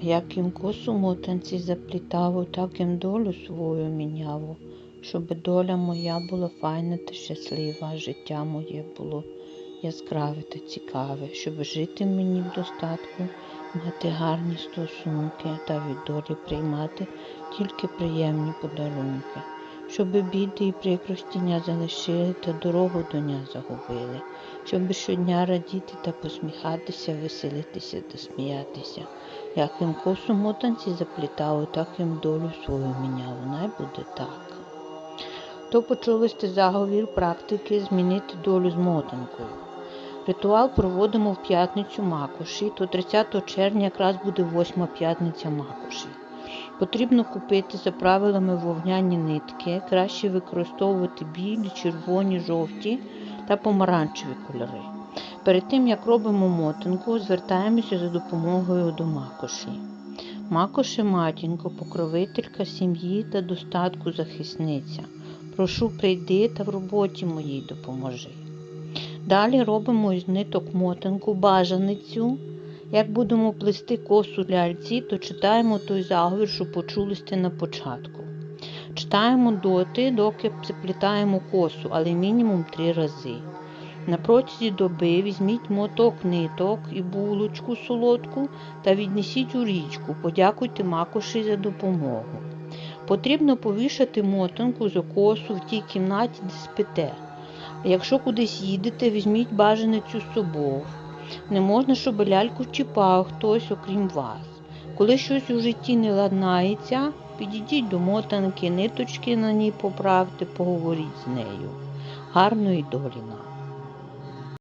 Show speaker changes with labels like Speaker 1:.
Speaker 1: Як їм косу мотанці заплітав, так їм долю свою міняв, щоб доля моя була файна та щаслива, життя моє було яскраве та цікаве, щоб жити мені в достатку, мати гарні стосунки та від долі приймати тільки приємні подарунки, щоб біди і прикрості не залишили та дорогу до ня загубили, щоб щодня радіти та посміхатися, веселитися та сміятися. Як їм косу мотанці заплітали, так їм долю свою міняли. Най буде так. То почули сте заговір практики змінити долю з мотанкою. Ритуал проводимо в п'ятницю Макоші, то 30 червня якраз буде восьма п'ятниця Макоші. Потрібно купити за правилами вовняні нитки, краще використовувати білі, червоні, жовті та помаранчеві кольори. Перед тим, як робимо мотанку, звертаємося за допомогою до макоші. Макоші матінко, покровителька сім'ї та достатку захисниця. Прошу прийди та в роботі моїй допоможи. Далі робимо із ниток мотанку бажаницю. Як будемо плести косу ляльці, то читаємо той заговір, що почули сте на початку. Читаємо доти, доки заплітаємо косу, але мінімум три рази. На протязі доби візьміть моток ниток і булочку солодку та віднесіть у річку. Подякуйте макоші за допомогу. Потрібно повішати мотанку за косу в тій кімнаті, де спите. Якщо кудись їдете, візьміть бажаницю з собою. Не можна, щоб ляльку чіпав хтось, окрім вас. Коли щось у житті не ладнається, підійдіть до мотанки, ниточки на ній поправте, поговоріть з нею. Гарної долі нам!